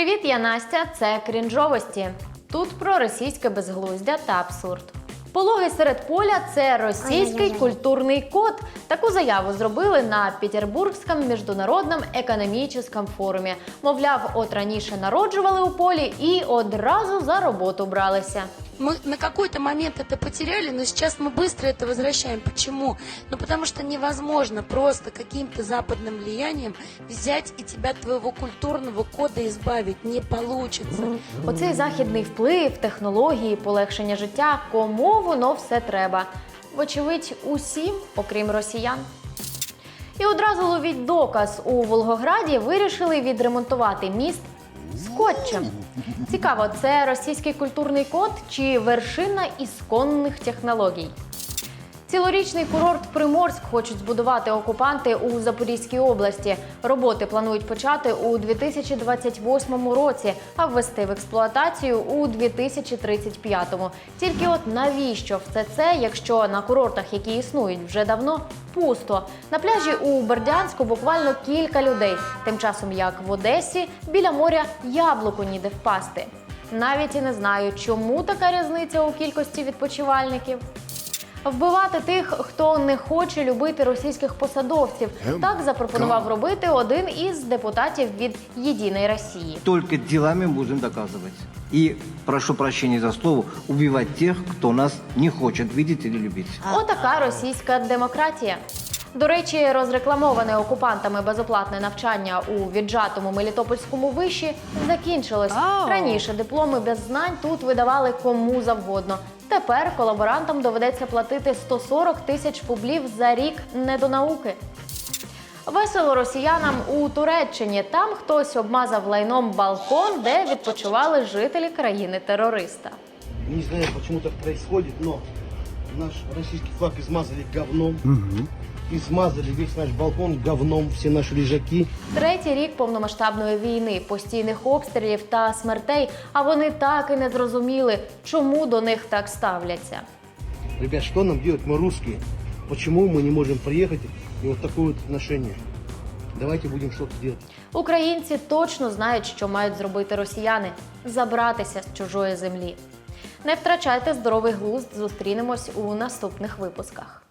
Привіт, я Настя. Це крінжовості. Тут про російське безглуздя та абсурд. Пологи серед поля це російський Ой-ой-ой. культурний код. Таку заяву зробили на Петербургському міжнародному економічному форумі. Мовляв, от раніше народжували у полі і одразу за роботу бралися Мы на какой-то момент это потеряли, но сейчас мы быстро это возвращаем. Почему? Ну, потому что невозможно просто каким-то западным влиянием взять и тебя от твоего культурного кода избавить. Не получится. Оцей західний вплив, технології, полегшення життя. Кому воно все треба? Вочевидь, усім, окрім росіян. І одразу ловіть доказ у Волгограді вирішили відремонтувати міст скотчем. Цікаво, це російський культурний код чи вершина ісконних технологій? Цілорічний курорт Приморськ хочуть збудувати окупанти у Запорізькій області. Роботи планують почати у 2028 році, а ввести в експлуатацію у 2035. Тільки от навіщо все це, якщо на курортах, які існують вже давно, пусто. На пляжі у Бердянську буквально кілька людей. Тим часом, як в Одесі, біля моря яблуку ніде впасти. Навіть і не знаю, чому така різниця у кількості відпочивальників. Вбивати тих, хто не хоче любити російських посадовців. Так запропонував робити один із депутатів від Єдиної Росії. Тільки ділами будемо доказувати. І прошу прощення за слово, убивати тих, хто нас не хоче бачити і любити. Отака російська демократія. До речі, розрекламоване окупантами безоплатне навчання у віджатому Мелітопольському виші закінчилось. Раніше дипломи без знань тут видавали кому завгодно. Тепер колаборантам доведеться платити 140 тисяч публів за рік не до науки. Весело росіянам у Туреччині. Там хтось обмазав лайном балкон, де відпочивали жителі країни-терориста. Не знаю, почему так происходит, но наш российский флаг измазали говном. Измазали весь наш балкон говном, все наши лежаки. Третій рік повномасштабної війни, постійних обстрілів та смертей. А вони так і не зрозуміли, чому до них так ставляться. Ребят, что нам делать, мы русские? Почему мы не можем приехать и вот такое вот отношение? Давайте будем что-то делать. Українці точно знають, що мають зробити росіяни забратися з чужої землі. Не втрачайте здоровий глузд. Зустрінемось у наступних випусках.